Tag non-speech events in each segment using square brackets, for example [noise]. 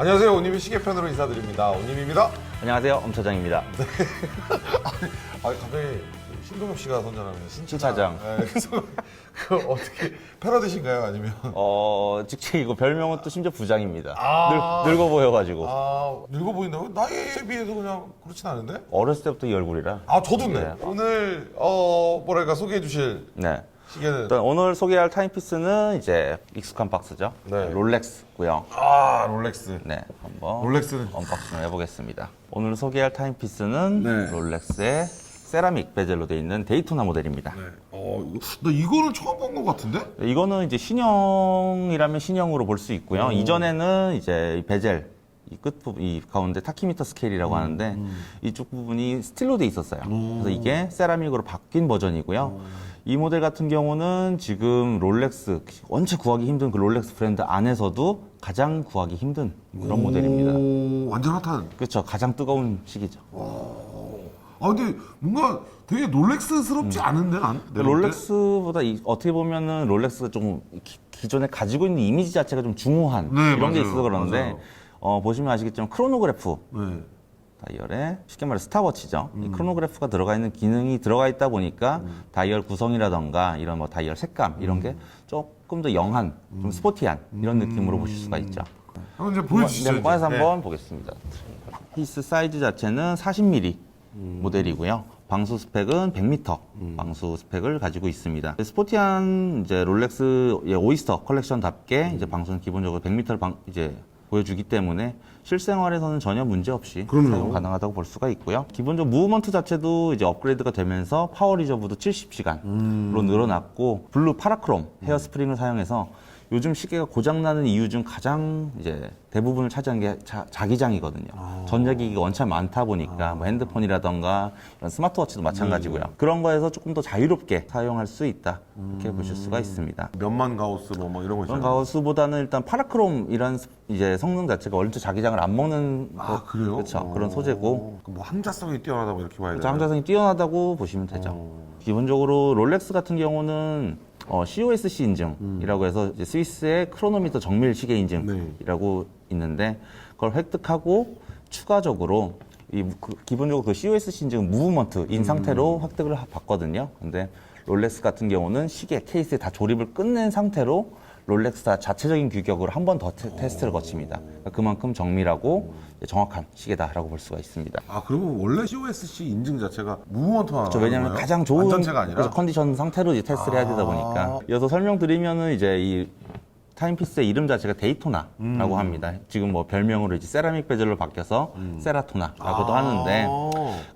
안녕하세요. 오님이 시계편으로 인사드립니다. 오님입니다. 안녕하세요, 엄 차장입니다. [laughs] 아 갑자기 신동엽 씨가 선전하는 신차장. 네, 그래서 [laughs] 그 어떻게 패러디신가요? 아니면 어, 직책이고 별명은 또 심지어 부장입니다. 아. 늙, 늙어 보여가지고. 아 늙어 보인다고? 나이에 비해서 그냥 그렇진 않은데? 어렸을 때부터 이 얼굴이라. 아 저도 네. 네. 오늘 어 뭐랄까 소개해 주실 네. 시계는 일단 오늘 소개할 타임피스는 이제 익숙한 박스죠. 네. 롤렉스고요. 아 롤렉스. 네, 한번 롤렉스는 언박싱을 해보겠습니다. 오늘 소개할 타임피스는 네. 롤렉스의 세라믹 베젤로 되어 있는 데이토나 모델입니다. 네. 어 이거 나 이거는 처음 본 것 같은데? 이거는 이제 신형이라면 신형으로 볼 수 있고요. 오. 이전에는 이제 이 베젤 이 끝부분 이 가운데 타키미터 스케일이라고 하는데 이쪽 부분이 스틸로 돼 있었어요. 그래서 이게 세라믹으로 바뀐 버전이고요. 이 모델 같은 경우는 지금 롤렉스 원체 구하기 힘든 그 롤렉스 브랜드 안에서도 가장 구하기 힘든 그런 모델입니다. 오, 완전 핫한. 그렇죠. 가장 뜨거운 시기죠. 아 근데 뭔가 되게 롤렉스스럽지 않은데 난? 내가 볼 때? 롤렉스보다 이- 어떻게 보면은 롤렉스가 좀 기, 기존에 가지고 있는 이미지 자체가 좀 중후한 네, 이런 게 맞아요. 있어서 그러는데 맞아요. 어, 보시면 아시겠지만 크로노그래프 네. 다이얼에 쉽게 말해 스타워치죠. 음. 이 크로노그래프가 들어가 있는 기능이 들어가 있다 보니까 다이얼 구성이라던가 이런 뭐 다이얼 색감 이런 음. 게 조금 더 영한, 좀 스포티한 이런 느낌으로 보실 수가 있죠. 한번 이제 보여주시죠. 네, 꺼내서 이제. 한번 보겠습니다. 히스 사이즈 자체는 40mm 모델이고요. 방수 스펙은 100m 방수 스펙을 가지고 있습니다. 스포티한 이제 롤렉스 예, 오이스터 컬렉션답게 이제 방수는 기본적으로 100m를 방, 이제 보여주기 때문에 실생활에서는 전혀 문제 없이 그럼요. 사용 가능하다고 볼 수가 있고요. 기본적으로 무브먼트 자체도 이제 업그레이드가 되면서 파워 리저브도 70시간으로 늘어났고 블루 파라크롬 헤어 스프링을 사용해서 요즘 시계가 고장나는 이유 중 가장 이제 대부분을 차지한 게 자, 자기장이거든요. 전자기기가 원체 많다 보니까 뭐 핸드폰이라던가 이런 스마트워치도 마찬가지고요. 그런 거에서 조금 더 자유롭게 사용할 수 있다. 이렇게 보실 수가 있습니다. 몇만 가우스 뭐, 뭐 이런 거 있잖아요. 가우스보다는 일단 파라크롬 이런 스- 이제 성능 자체가 원체 자기장을 안 먹는 아 그래요? 그렇죠. 그런 소재고 뭐 함자성이 뛰어나다고 이렇게 봐야 돼요. 장자성이 뛰어나다고 보시면 되죠. 기본적으로 롤렉스 같은 경우는 어, COSC 인증이라고 해서 이제 스위스의 크로노미터 정밀 시계 인증이라고 있는데 그걸 획득하고 추가적으로 이 그- 기본적으로 그 COSC 인증은 무브먼트인 상태로 획득을 하- 받거든요. 근데 롤렉스 같은 경우는 시계 케이스에 다 조립을 끝낸 상태로 롤렉스사 자체적인 규격으로 한 번 더 테스트를 거칩니다. 그러니까 그만큼 정밀하고 정확한 시계다라고 볼 수가 있습니다. 아 그러면 원래 COSC 인증 자체가 무브먼트만 그렇죠. 왜냐하면 가장 좋은 컨디션 상태로 이제 테스트를 해야 되다 보니까 이어서 설명드리면은 이제 이 타임피스의 이름 자체가 데이토나라고 합니다. 지금 뭐 별명으로 이제 세라믹 베젤로 바뀌어서 세라토나라고도 하는데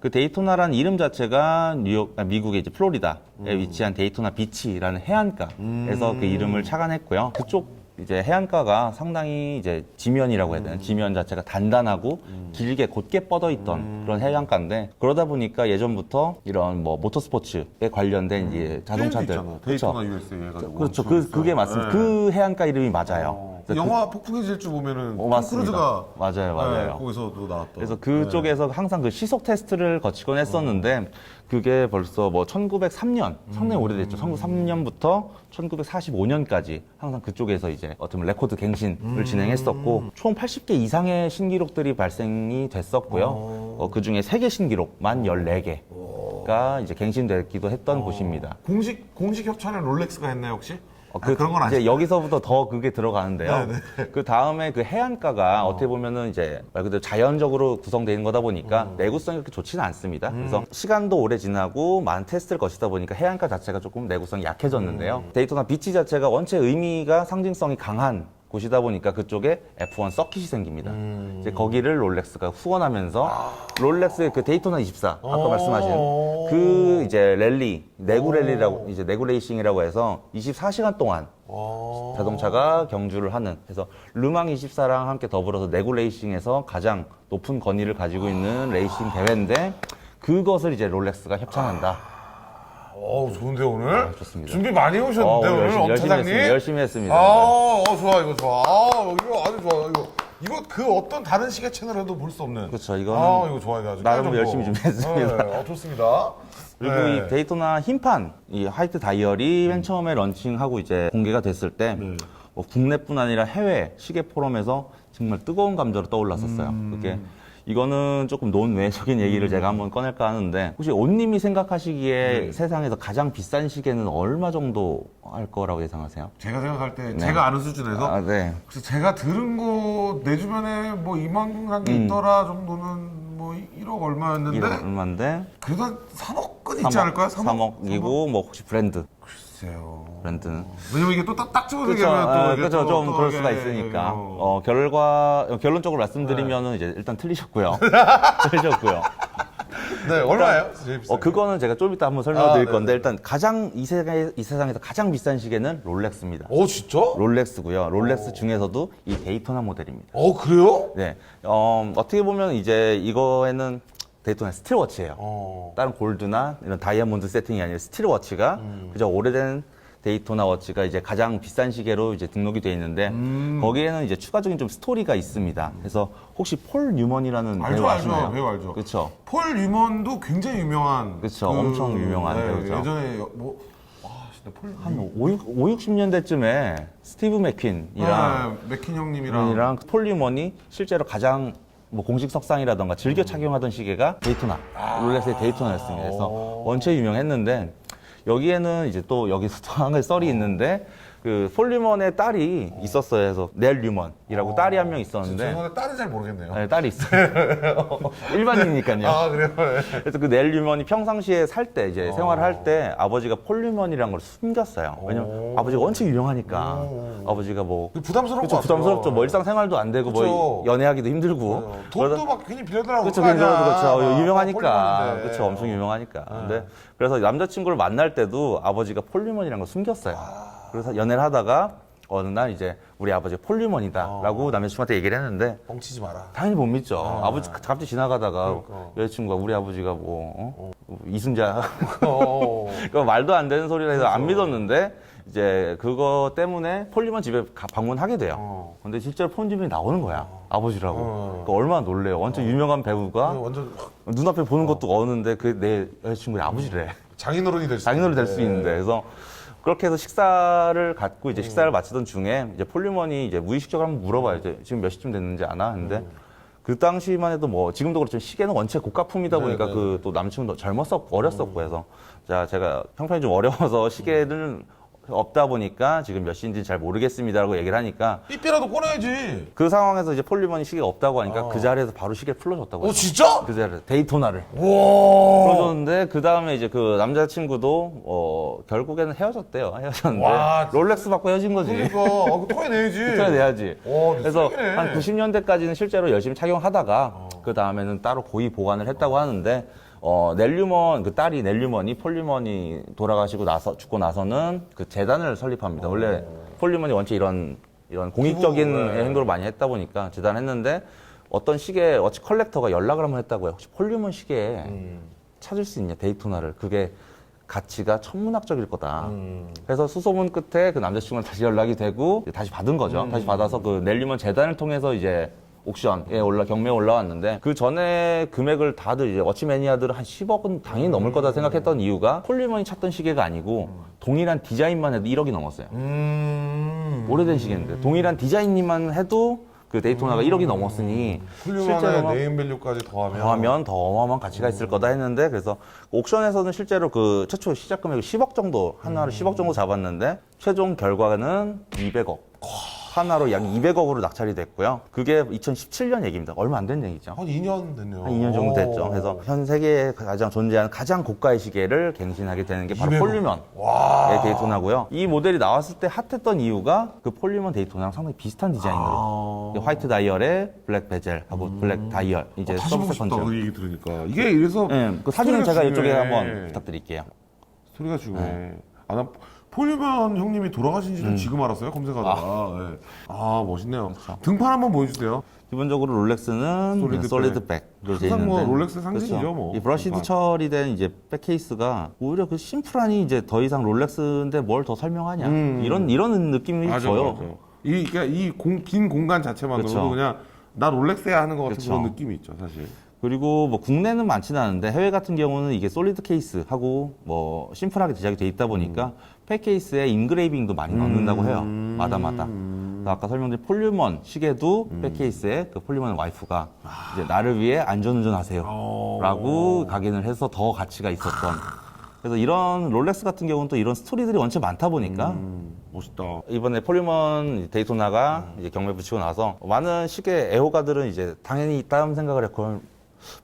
그 데이토나라는 이름 자체가 뉴욕 아, 미국의 이제 플로리다에 위치한 데이토나 비치라는 해안가에서 그 이름을 착안했고요. 그쪽 이제 해안가가 상당히 이제 지면이라고 해야 되나 지면 자체가 단단하고 길게 곧게 뻗어 있던 그런 해안가인데 그러다 보니까 예전부터 이런 뭐 모터스포츠에 관련된 이제 자동차들 USA 해가지고 그렇죠. 엄청 그 있어요. 그게 맞습니다. 네. 그 해안가 이름이 맞아요. 그래서 영화 폭풍의 질주 보면은 어, 톰 맞습니다. 크루즈가 맞아요, 맞아요. 네, 거기서도 나왔던. 그래서 그쪽에서 항상 그 시속 테스트를 거치곤 했었는데 그게 벌써 뭐 1903년 상당히 오래됐죠. 1903년부터 1945년까지 항상 그쪽에서 이제 어떤 레코드 갱신을 진행했었고 총 80개 이상의 신기록들이 발생이 됐었고요. 어, 그 중에 세계 신기록만 14개가 이제 갱신되기도 했던 곳입니다. 공식 공식 협찬은 롤렉스가 했나요 혹시? 어, 아, 그런 건 아니죠. 여기서부터 더 그게 들어가는데요. 네, 그 다음에 그 해안가가 어. 떻게 보면은 이제 말 그대로 자연적으로 구성되어 있는 거다 보니까 음. 내구성이 그렇게 좋지는 않습니다. 그래서 시간도 오래 지나고 많은 테스트를 거치다 보니까 해안가 자체가 조금 내구성이 약해졌는데요. 음. 데이토나 비치 자체가 원체 의미가 상징성이 강한 곳이다 보니까 그쪽에 F1 서킷이 생깁니다. 음. 이제 거기를 롤렉스가 후원하면서 아. 롤렉스의 그 데이토나 24 아까 어. 말씀하신 그 이제 랠리 내구 랠리라고 이제 내구 레이싱이라고 해서 24시간 동안 어. 자동차가 경주를 하는 그래서 르망 24랑 함께 더불어서 내구 레이싱에서 가장 높은 권위를 가지고 있는 레이싱 대회인데 그것을 이제 롤렉스가 협찬한다. 어 좋은데 오늘 좋습니다. 준비 많이 어, 해오셨는데 오늘 엄 열심히 차장님 했습니다. 열심히 했습니다. 아 네. 어, 좋아 이거 좋아 아 이거 아주 좋아 이거 이거 그 어떤 다른 시계 채널에도 볼 수 없는 그렇죠. 이거는 아 이거 좋아요 아주 나름. 열심히 준비했습니다. 네, 어, 좋습니다 그리고 네. 이 데이토나 흰판 이 화이트 다이얼이 맨 처음에 런칭하고 이제 공개가 됐을 때뭐 국내뿐 아니라 해외 시계 포럼에서 정말 뜨거운 감자로 떠올랐었어요. 음. 그게 이거는 조금 논외적인 얘기를 제가 한번 꺼낼까 하는데 혹시 온님이 생각하시기에 네. 세상에서 가장 비싼 시계는 얼마 정도 할 거라고 예상하세요? 제가 생각할 때 제가 아는 수준에서 아, 네. 혹시 제가 들은 거 내 주변에 뭐 이만한 게 음. 있더라 정도는 뭐 1억 얼마였는데 1억 얼마인데 그래도 한 3억은 있지 않을까요? 3억? 3억이고 뭐 혹시 브랜드 글쎄요. 브랜드는 왜냐면 이게 또 딱, 딱 집어서 그렇죠. 얘기하면 또 아, 이게 그렇죠. 또- 좀 또 그럴 이게- 수가 있으니까. 어. 어, 결과 결론적으로 말씀드리면은 이제 일단 틀리셨고요. [laughs] 틀리셨고요. 네, 얼마예요? 제일 비싼 어, 그거는 제가 좀 이따 한번 설명을 아, 드릴 네네. 건데 일단 가장 이 세상에 이 세상에서 가장 비싼 시계는 롤렉스입니다. 게? 어, 진짜? 롤렉스고요. 롤렉스 중에서도 이 데이토나 모델입니다. 어, 그래요? 네. 어, 어떻게 보면 이제 이거에는 데이토나 스틸워치예요. 어. 다른 골드나 이런 다이아몬드 세팅이 아니라 스틸워치가 음. 그저 오래된 데이토나 워치가 이제 가장 비싼 시계로 이제 등록이 돼 있는데 음. 거기에는 이제 추가적인 좀 스토리가 있습니다. 그래서 혹시 폴 뉴먼이라는 알죠, 배우 알죠. 아시나요? 배우 알죠. 그렇죠. 폴 유먼도 굉장히 유명한. 그쵸, 엄청 유명한 배우죠. 예전에 뭐, 와, 진짜 폴. 한 5, 5 60년대쯤에 스티브 맥퀸이랑 네, 맥킨 형님이랑. 이랑 폴 뉴먼이 실제로 가장 뭐 공식 석상이라던가 즐겨 음. 착용하던 시계가 데이토나 아. 롤렉스의 데이토나였습니다. 그래서 원체 유명했는데 여기에는 이제 또 여기서 [laughs] 또 한 가지 썰이 있는데 그폴 뉴먼의 딸이 있었어요. 그래서 넬 뉴먼이라고 딸이 한 명 있었는데 죄송한데 딸은 잘 모르겠네요. 네, 딸이 있어요. [laughs] [laughs] 일반인이니까요. 아, 그래요? 네. 그래서 그넬 뉴먼이 평상시에 살 때 이제 생활을 할 때 아버지가 폴 뉴먼이라는 걸 숨겼어요. 왜냐면 아버지가 원체 유명하니까 아버지가 뭐 같아요. 부담스럽죠. 뭐 일상생활도 안 되고 뭐 그쵸. 연애하기도 힘들고. 맞아요. 돈도 막 괜히 빌려달라고 그렇죠, 그럴 거 그렇죠, 아니야. 그렇죠. 막 유명하니까, 폴리머니인데. 그렇죠, 엄청 유명하니까. 근데 그래서 남자친구를 만날 때도 아버지가 폴리먼이라는 걸 숨겼어요. 그래서 연애를 하다가 어느 날 이제 우리 아버지 폴리먼이다라고 남자친구한테 얘기를 했는데 뻥치지 마라. 당연히 못 믿죠. 아 버지 갑자기 지나가다가 그러니까. 여자친구가 우리 아버지가 뭐 어? 이순자 어. [laughs] 그 말도 안 되는 소리를 해서 안 믿었는데 이제 그거 때문에 폴리먼 집에 가- 방문하게 돼요. 어. 근데 실제로 폴리먼이 나오는 거야. 아버지라고. 어. 그러니까 얼마나 놀래요. 완전 유명한 배우가 완전 눈앞에 보는 것도 어는데 그 내 여자친구의 아버지래. 장인어른이 될 수. 장인어른이 될 수. 있는데. 그래서 그렇게 해서 식사를 갖고 이제 식사를 마치던 중에 이제 폴리먼이 이제 무의식적으로 한번 물어봐요. 이제 지금 몇 시쯤 됐는지 아나? 근데 그 당시만 해도 뭐 지금도 그렇지만 시계는 원체 고가품이다 보니까 네, 네. 그또 남친도 젊었었고 어렸었고 해서 자 제가 형편이 좀 어려워서 [laughs] 시계는 없다 보니까 지금 몇 시인지 잘 모르겠습니다라고 얘기를 하니까 삐삐라도 꺼내야지. 그 상황에서 이제 폴리먼이 시계가 없다고 하니까 그 자리에서 바로 시계를 풀러줬다고 어, 해요. 진짜? 그 자리에 데이토나를 와. 풀어줬는데 그 다음에 이제 그 남자친구도 어 결국에는 헤어졌대요. 헤어졌는데 와, 롤렉스 받고 헤어진 거지. 그러니까 아, 그거 토해내야지. [laughs] 해내야지. 와, 그래서 쓰레기네. 한 90년대까지는 실제로 열심히 착용하다가 그 다음에는 따로 고의 보관을 했다고 하는데 어 넬류먼 그 딸이 넬류먼이 폴리먼이 돌아가시고 나서 죽고 나서는 그 재단을 설립합니다. 원래 폴리먼이 원체 이런 이런 공익적인 기부, 네. 행동을 많이 했다 보니까 재단했는데 어떤 시계 워치 컬렉터가 연락을 한번 했다고요. 혹시 폴리먼 시계 음. 찾을 수 있냐 데이토나를 그게 가치가 천문학적일 거다. 음. 그래서 수소문 끝에 그 남자친구랑 다시 연락이 되고 다시 받은 거죠. 음. 다시 받아서 그 넬리먼 재단을 통해서 이제 옥션에 올라 경매에 올라왔는데 그 전에 금액을 다들 이제 워치 매니아들은 한 10억은 당연히 넘을 거다 생각했던 이유가 폴리먼이 찾던 시계가 아니고 동일한 디자인만 해도 1억이 넘었어요. 음. 오래된 시계인데 동일한 디자인만 해도 그 데이토나가 1억이 넘었으니 훌륭한 실제로 네임밸류까지 더하면. 더하면 더 어마어마한 가치가 있을 거다 했는데 그래서 옥션에서는 실제로 그 최초 시작 금액이 10억 정도 하나로 10억 정도 잡았는데 최종 결과는 200억 하나로 약 200억으로 낙찰이 됐고요. 그게 2017년 얘기입니다. 얼마 안 된 얘기죠. 한 2년 됐네요. 한 2년 정도 됐죠. 오. 그래서 현 세계에 가장 존재하는 가장 고가의 시계를 갱신하게 되는 게 바로 200억. 폴리먼. 와. 의 데이토나고요. 이 모델이 나왔을 때 핫했던 이유가 그 폴리먼 데이토나랑 상당히 비슷한 디자인으로 아. 화이트 다이얼에 블랙 베젤하고 블랙 다이얼 이제 어, 다시 보고 싶다. 그 얘기 들으니까. 이게 이래서. 네, 그 사진은 제가 이쪽에 중요해. 한번 부탁드릴게요. 스토리가 중요해. 아, 나 폴리먼 형님이 돌아가신 지는 지금 알았어요, 검색하다가. 아, 아 멋있네요. 등판 한번 보여주세요. 기본적으로 롤렉스는 솔리드 솔리드 백으로 되어 항상 뭐 있는데 롤렉스 상징이죠, 그렇죠. 뭐. 이 브러시드 그러니까. 처리된 이제 백 케이스가 오히려 그 심플하니 이제 더 이상 롤렉스인데 뭘 더 설명하냐 음. 이런 이런 느낌이. 맞아. 이, 그러니까 이 공, 긴 공간 자체만으로도 그쵸. 그냥 나 롤렉스야 하는 것 같은 그쵸. 그런 느낌이 있죠, 사실. 그리고 뭐 국내는 많지는 않은데 해외 같은 경우는 이게 솔리드 케이스하고 뭐 심플하게 제작이 돼 있다 보니까 팩 케이스에 인그레이빙도 많이 넣는다고 해요. 마다마다. 그래서 아까 설명드린 폴리먼 시계도 팩 케이스에 그 폴리먼 와이프가 이제 나를 위해 안전운전 하세요. 어. 라고 각인을 해서 더 가치가 있었던. 그래서 이런 롤렉스 같은 경우는 또 이런 스토리들이 원체 많다 보니까 음, 멋있다. 이번에 폴리먼 데이토나가 이제 경매 붙이고 나서 많은 시계 애호가들은 이제 당연히 있다는 생각을 했고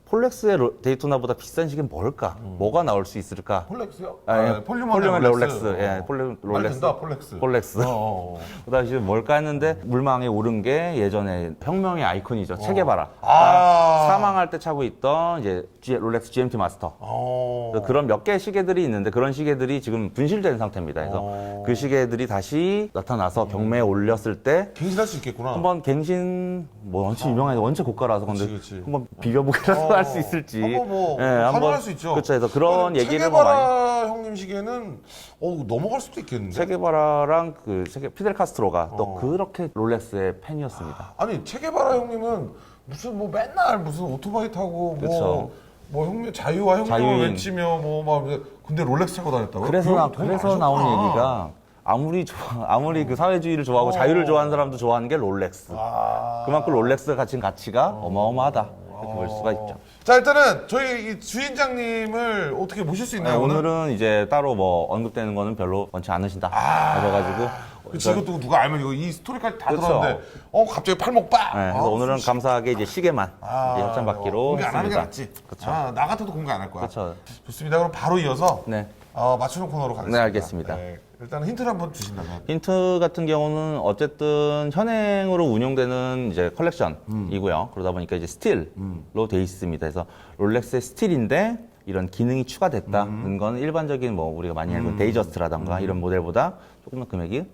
폴렉스의 로- 데이토나보다 비싼 시계는 뭘까? 뭐가 나올 수 있을까? 폴렉스요? 아, 예. 아, 폴리먼 폴리먼 롤렉스. 예, 폴리- 말 롤렉스. 된다, 폴렉스. 폴렉스. 어, 어, 어. [laughs] 그 당시에 뭘까 했는데 물망에 오른 게 예전에 혁명의 아이콘이죠. 체게바라. 아. 사망할 때 차고 있던 이제 G- 롤렉스 GMT 마스터. 어. 그래서 그런 몇 개의 시계들이 있는데 그런 시계들이 지금 분실된 상태입니다. 그래서 어. 그 시계들이 다시 나타나서 경매에 올렸을 때 갱신할 수 있겠구나. 한번 갱신 뭐 원체 유명한 원체 고가라서 근데 그치, 그치. 한번 비벼보 기라도 어. 할 수 있을지 한번 뭐 예, 활용할 수 있죠. 그렇죠. 그래서 그런 얘기를 뭐 많이 체게바라 형님 시계는 어 넘어갈 수도 있겠는데. 체게바라랑 그 체게 피델 카스트로가 또 어. 그렇게 롤렉스의 팬이었습니다. 아니 체게바라 형님은 무슨 뭐 맨날 무슨 오토바이 타고 그쵸. 뭐, 뭐 형님 자유와 혁명을 자유인. 외치며 뭐 막 근데 롤렉스 차고 다녔다고요? 그래서 나, 그래서 나온 아셨구나. 얘기가 아무리 좋아 아무리 그 사회주의를 좋아하고 어. 자유를 좋아하는 사람도 좋아하는 게 롤렉스. 아. 그만큼 롤렉스가 가진 가치가 어마어마하다 이렇게 볼 수가 있죠. 자 일단은 저희 이 주인장님을 어떻게 모실 수 네, 있나요 오늘? 오늘은 이제 따로 뭐 언급되는 거는 별로 원치 않으신다 하셔가지고 그치 이것도 누가 알면 이거 이 스토리까지 다 그쵸. 들었는데 어 갑자기 팔목 빡. 네, 그래서 아, 오늘은 감사하게 이제 시계만 아, 이제 협찬 받기로 공개 안 하는 게 했습니다. 낫지. 그쵸. 아, 나 같아도 공개 안 할 거야. 그렇죠. 좋습니다. 그럼 바로 이어서 네. 어, 맞추는 코너로 가겠습니다. 네, 알겠습니다. 일단 힌트를 한번 주신다면. 힌트 같은 경우는 어쨌든 현행으로 운영되는 이제 컬렉션이고요. 그러다 보니까 이제 스틸로 돼 있습니다. 그래서 롤렉스의 스틸인데 이런 기능이 추가됐다는 건 일반적인 뭐 우리가 많이 알고 있는 데이저스트라던가 이런 모델보다 조금 더 금액이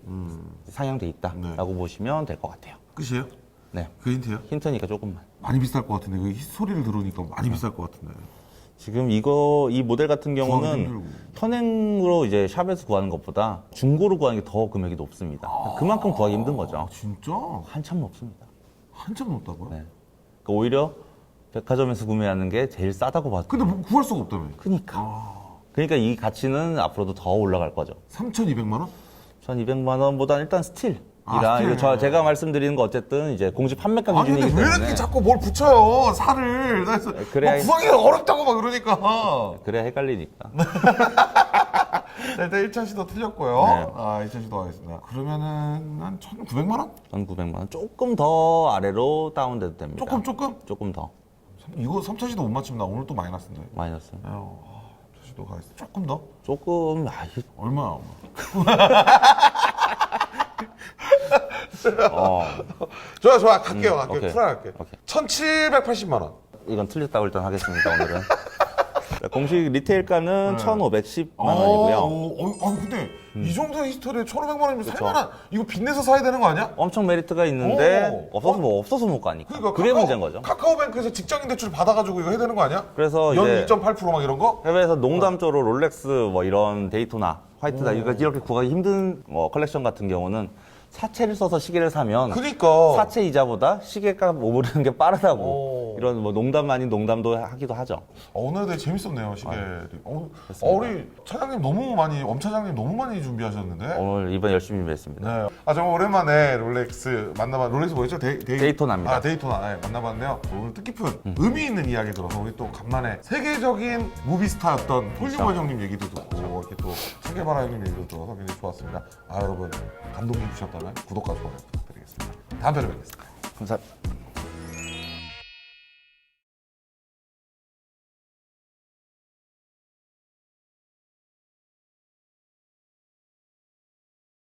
상향돼 있다라고 보시면 될 것 같아요. 끝이에요? 네. 그 힌트요? 힌트니까 조금만. 많이 비쌀 것 같은데 그 소리를 들으니까 많이 비쌀 것 같은데. 지금 이거 이 모델 같은 경우는. 현행으로 이제 샵에서 구하는 것보다 중고로 구하는 게 더 금액이 높습니다. 그만큼 구하기 힘든 거죠. 아 진짜? 한참 높습니다. 한참 높다고요? 네. 그러니까 오히려 백화점에서 구매하는 게 제일 싸다고 봐도. 근데 뭐 구할 수가 없다며. 그니까. 그러니까 이 가치는 앞으로도 더 올라갈 거죠. 3,200만 원? 1,200만 원보다는 일단 스틸이라 아. 이거 저 제가 말씀드리는 거 어쨌든 이제 공시 판매가 아니 근데 기준이기 왜 때문에 이렇게 자꾸 뭘 붙여요 살을 그래서 그래야 뭐 구하기가 어렵다고 막 그러니까 그래야 헷갈리니까. [laughs] 자, 일단 1차 시도 틀렸고요 네. 아 2차 시도 하겠습니다 그러면은 한 1,900만 원? 1,900만 원. 조금 더 아래로 다운돼도 됩니다. 조금 조금? 조금 더 이거 3차 시도 못 맞추면 나 오늘 또 마이너스인데 마이너스. 아유 3차 시도 가겠습니다 조금 더? 조금 아, 이게- 얼마야 [laughs] 어, [laughs] 좋아 좋아 갈게요 갈게요 오케이. 풀어 갈게요 오케이. 1,780만 원 이건 틀렸다고 일단 하겠습니다 오늘은. [laughs] 공식 리테일가는 1,510만 어, 원이고요. 어, 어, 근데 이 정도 히스토리에 1,500만 원이면 살만한 이거 빚내서 사야 되는 거 아니야? 엄청 메리트가 있는데 오. 없어서 뭐 없어서 못 가니까. 그러니까 그게 카카오- 문제인 거죠. 카카오뱅크에서 직장인 대출 받아가지고 이거 해야 되는 거 아니야? 그래서 연 이제 2.8%막 이런 거? 해외에서 농담조로 롤렉스 뭐 이런 데이토나 화이트다 이거 이렇게 구하기 힘든 뭐 컬렉션 같은 경우는 사채를 써서 시계를 사면 그니까. 사채 이자보다 시계값 오르는 게 빠르다고 오. 이런 뭐 농담 아닌 농담도 하기도 하죠. 어, 오늘 되게 재밌었네요, 시계. 어, 어, 우리 차장님 너무 많이, 엄 차장님 너무 많이 준비하셨는데. 오늘 이번 열심히 준비했습니다. 네. 아, 정말 오랜만에 롤렉스 만나봤, 롤렉스 뭐였죠? 데이, 데이, 데이토나입니다. 아, 데이토나. 네, 만나봤네요. 오늘 뜻깊은 의미 있는 이야기 들어서 우리 또 간만에 세계적인 무비스타였던 폴리머 형님 얘기도 듣고 이렇게 또 세계바라 형님 얘기도 들어서 굉장히 좋았습니다. 아, 여러분. 감동 주셨다 면 구독과 좋아요 부탁드리겠습니다. 다음 편에 뵙겠습니다. 감사합니다.